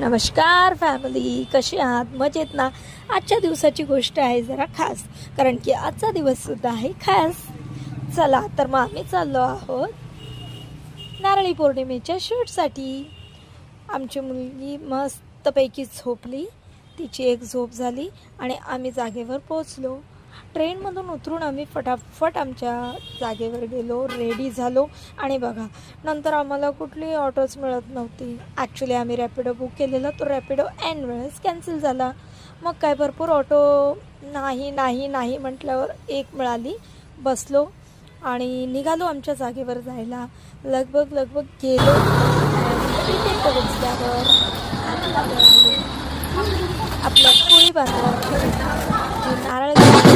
नमस्कार फॅमिली कशी आहात? मजेत ना? आजच्या दिवसाची गोष्ट आहे जरा खास कारण की आजचा दिवससुद्धा आहे खास. चला तर मग आम्ही चाललो आहोत नारळी पौर्णिमेच्या शूटसाठी. आमची मुलगी मस्तपैकी झोपली तिची एक झोप झाली आणि आम्ही जागेवर पोचलो ट्रेनमधून उतरून आम्ही फटाफट आमच्या जागेवर गेलो रेडी झालो. आणि बघा नंतर आम्हाला कुठली ऑटोच मिळत नव्हती. ॲक्च्युली आम्ही रॅपिडो बुक केलेला तो रॅपिडो एन वेळेस कॅन्सल झाला. मग काय भरपूर ऑटो नाही नाही नाही म्हटल्यावर एक मिळाली बसलो. आणि निघालो आमच्या जागेवर जायला. लगभग लगभग गेलो. आणि आपल्या पोळी बांधवांची नारळ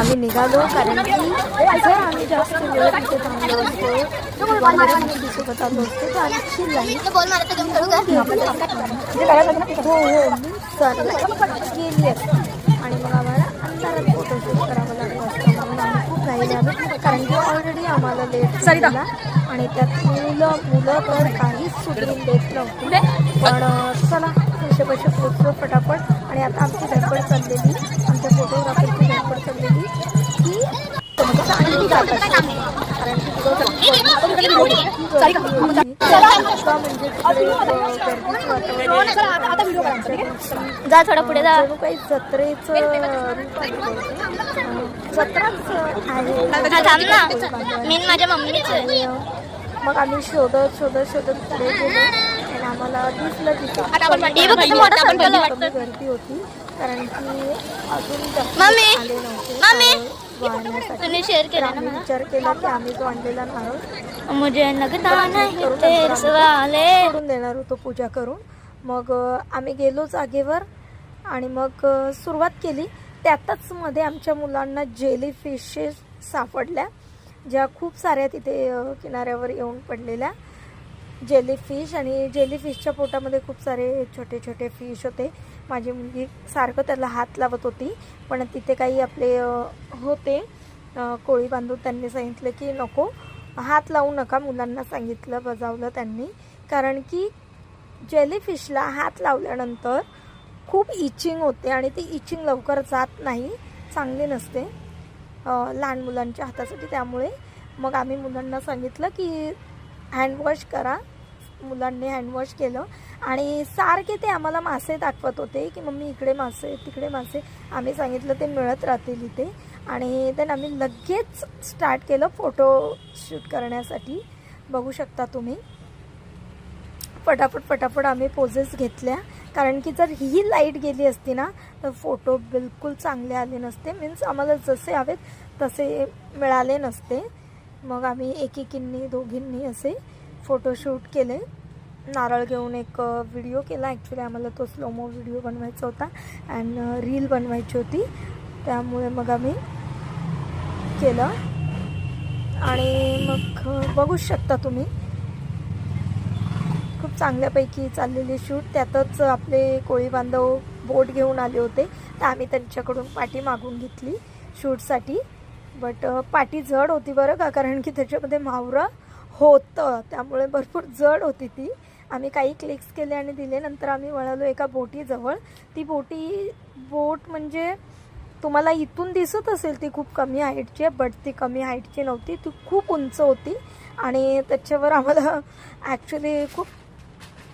आम्ही निघालो कारण की जर आम्ही जास्त वेळ तिथे थांबलो असतो आलो तर आणखी हो हो. मी चालले गेली असते. आणि मग आम्हाला अंधारात फोटोशूट करावं लागलं असतं म्हणून आम्ही खूप घाईला आलो कारण की ऑलरेडी आम्हाला लेट झाला. आणि त्यात मुलं मुलं तर काहीच सुटून देत नव्हती. पण चला पैसे पैसे पोचलो फटाफट. आणि आता आमची धडपड चाललेली. आमच्या फोटोग्राफरची जा थोडा पुढे जा. काही जत्रेचं जत्राच आहे थांब ना. मी आणि माझ्या अं, मग आम्ही शोधत शोधत शोधत पुढे गेलो. आणि आम्हाला दिसलं तिथे. गर्दी होती. कारण की अजून आले नव्हते. शेअर केला ना विचार केला की आम्ही जो आणलेला नारळ नहीं सोडून देणार होतो पूजा करून. मग आम्ही गेलो जागेवर आणि मग सुरुवात केली. त्यातच मध्ये आमच्या मुलांना जेली फिशेस सापडल्या ज्या खूप साऱ्या तिथे किनाऱ्यावर येऊन पडलेल्या. जेली फिश आणि जेली फिशच्या पोटामध्ये खूप सारे छोटे छोटे फिश होते. माझी मुलगी सारखं त्याला हात लावत होती पण तिथे काही आपले होते. कोळी बांधून त्यांनी सांगितलं की नको हात लावू नका मुलांना सांगितलं बजावलं त्यांनी. कारण की जेलीफिशला हात लावल्यानंतर खूप इचिंग होते आणि ती इचिंग लवकर जात नाही चांगली नसते लहान मुलांच्या हातासाठी. त्यामुळे मग आम्ही मुलांना सांगितलं की हँडवॉश करा. मुलांनी हँडवॉश केलं. आणि सारखे ते आम्हाला मासे दाखवत होते की मम्मी इकडे मासे तिकडे मासे. आम्ही सांगितलं ते मिळत राहतील इथे. आणि देन आम्ही लगेच स्टार्ट केलं फोटो शूट करण्यासाठी. बघू शकता तुम्ही. पटापट पटापट आम्ही पोजेस घेतल्या. कारण की जर ही लाइट गेली असती ना तर फोटो बिलकुल चांगले आले नसते. मीन्स आम्हाला जसे हवेत तसे मिळाले नसते. मग आम्ही एकेकींनी दोघींनी असे फोटोशूट केले. नारळ घेऊन एक व्हिडिओ केला. ॲक्च्युली आम्हाला तो स्लोमो व्हिडिओ बनवायचा होता अँड रील बनवायची होती. त्यामुळे मग आम्ही केलं. आणि मग बघूच शकता तुम्ही. खूप चांगल्यापैकी चाललेली शूट त्यातच आपले कोळी बांधव बोट घेऊन आले होते. तर आम्ही त्यांच्याकडून पाठी मागून घेतली शूटसाठी बट पाठी जड होती बरं का? कारण की त्याच्यामध्ये मावरं होतं. त्यामुळे भरपूर जड होती ती. आम्ही काही क्लिक्स केले आणि दिले. नंतर आम्ही वळालो एका बोटीजवळ. ती बोटी बोट म्हणजे तुम्हाला इथून दिसत असेल ती खूप कमी हाईटची आहे बट ती कमी हाईटची नव्हती. ती खूप उंच होती आणि त्याच्यावर आम्हाला ॲक्च्युली खूप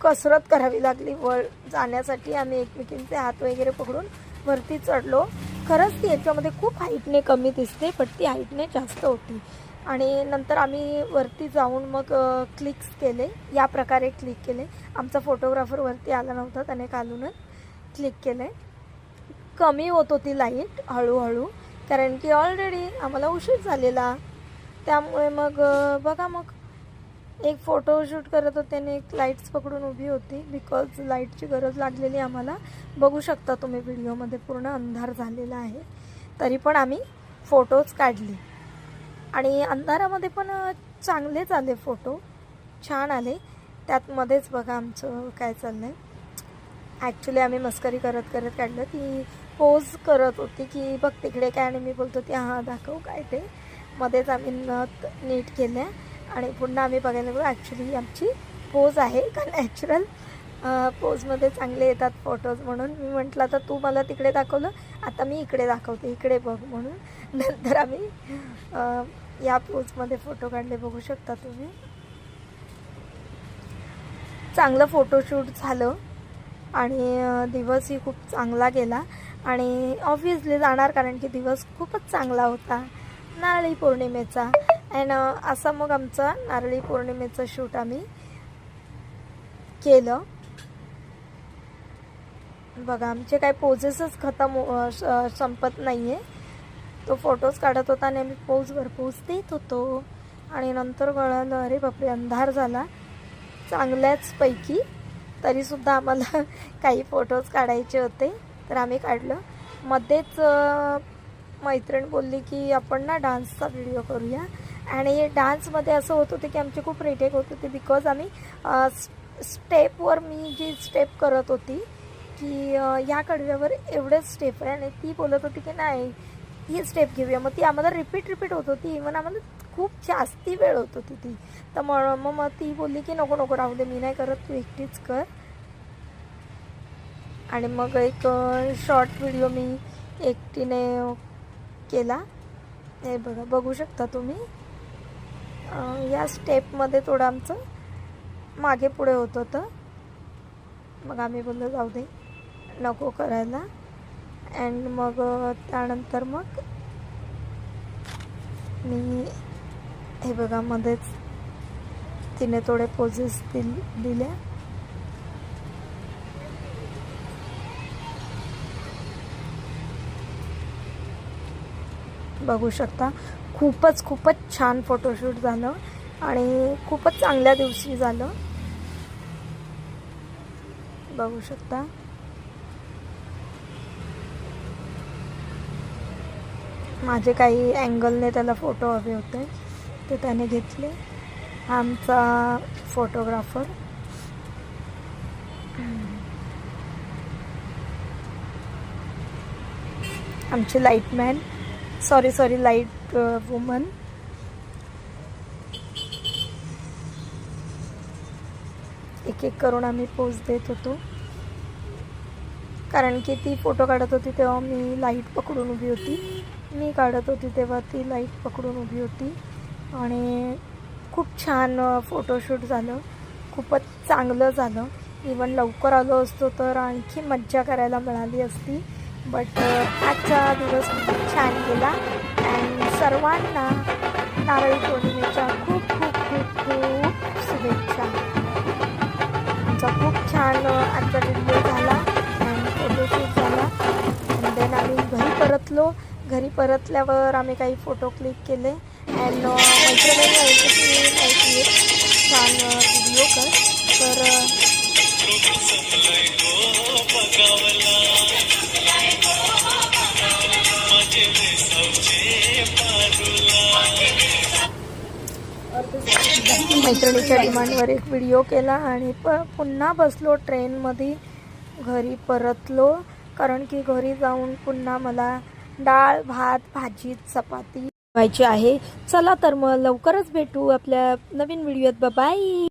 कसरत करावी लागली. वर जाण्यासाठी आम्ही एकमेकींचे हात वगैरे पकडून वरती चढलो. खरंच ती याच्यामध्ये खूप हाईटने कमी दिसते बट ती हाईटने जास्त होती. आणि नंतर आम्ही वरती जाऊन मग क्लिक्स केले. या प्रकारे क्लिक केले. आमचा फोटोग्राफर वरती आला नव्हता त्याने कालूनच क्लिक केले. कमी होत होती लाइट हळूहळू कारण की ऑलरेडी आम्हाला उशीर झालेला. त्यामुळे मग बघा मग. एक फोटो शूट करत होते आणि एक लाईट्स पकडून उभी होती. बिकॉज लाईटची गरज लागलेली आम्हाला. बघू शकता तुम्ही व्हिडिओमध्ये पूर्ण अंधार झालेला आहे. तरी पण आम्ही फोटोज काढले. आणि अंधारामध्ये पण चांगलेच आले फोटो. छान आले. त्यात मध्येच बघा आमचं काय चाललं आहे ॲक्च्युली आम्ही मस्करी करत करत काढलं ती पोज करत होती की बघ तिकडे काय आणि मी बोलतो ती हां दाखव काय ते. मध्येच आम्ही नथ नीट केल्या आणि पुन्हा आम्ही बघायला गेलो ॲक्च्युली आमची पोज आहे का नॅचरल पोजमध्ये चांगले येतात फोटोज म्हणून. मी म्हटलं आता तू मला तिकडे दाखवलं आता मी इकडे दाखवते इकडे बघ म्हणून. नंतर आम्ही या पोजमध्ये फोटो काढले बघू शकता तुम्ही. चांगलं फोटोशूट झालं आणि दिवसही खूप चांगला गेला. आणि ऑब्विसली जाणार कारण की दिवस खूपच चांगला होता. नारळी पौर्णिमेचा. अँड असा मग आमचा नारळी पौर्णिमेचं शूट आम्ही केलं. बघा आमचे काय पोजेसच खतम संपत नाही आहे तो फोटोज काढत होता आणि आम्ही पोजवर पोज देत होतो. आणि नंतर कळलं अरे बापरे अंधार झाला. चांगल्याच पैकी तरीसुद्धा आम्हाला काही फोटोज काढायचे होते तर आम्ही काढलं. मध्येच मैत्रीण बोलली की आपण ना डान्सचा व्हिडिओ करूया. आणि डान्समध्ये असं होत होतं की आमचे खूप रिटेक होत होते बिकॉज आम्ही स्टेपवर मी जी स्टेप करत होती की या कडव्यावर एवढेच स्टेप आहे. आणि ती बोलत होती की नाही ही स्टेप घेऊया. मग ती आम्हाला रिपीट रिपीट होत होती. इव्हन आम्हाला खूप जास्ती वेळ होत होती ती. तर मग मग मग ती बोलली की नको नको राहू दे. मी नाही करत. तू एकटीच कर. आणि मग एक शॉर्ट व्हिडिओ मी एकटीने केला. हे बघा बघू शकता तुम्ही. या स्टेपमध्ये थोडं आमचं मागे पुढे होत होतं. मग आम्ही बोललो जाऊ दे. नको करायला. अँड मग त्यानंतर मग मी हे बघा मध्येच तिने थोडे पोजेस दिल दिल्या. बघू शकता खूपच खूपच छान फोटोशूट झालं आणि खूपच चांगल्या दिवशी झालं. बघू शकता. माझे काही अँगलने त्याला फोटो हवे होते ते त्याने घेतले. आमचा फोटोग्राफर. आमचे lightman sorry sorry light woman एक एक करून आम्ही पोज देत होतो. कारण की ती फोटो काढत होती तेव्हा मी लाइट पकडून उभी होती. मी काढत होती तेव्हा ती लाइट पकडून उभी होती. आणि खूप छान फोटोशूट झालं. खूपच चांगलं झालं. इवन लवकर आलो असतो तर आणखी मज्जा करायला मिळाली असती. बट आजचा दिवस खूप छान गेला. अँड सर्वांना नारळी पौर्णिमेच्या खूप खूप खूप खूप शुभेच्छा. आमचा खूप छान आजचा व्हिडिओ झाला. घरी घरी परतल्यावर आम्ही काही फोटो क्लिक केले. अँड uh, मैत्रिणी छान uh, व्हिडिओ कर. तर uh, मैत्रिणीच्या डिमांडवर एक व्हिडिओ केला आणि प पुन्हा बसलो ट्रेनमध्ये घरी परतलो. कारण की घरी जाऊन पुन्हा मला डाळ भात भाजी चपाती व्हायची आहे. चला तर मग लवकरच भेटू आपल्या नवीन व्हिडिओत. बाय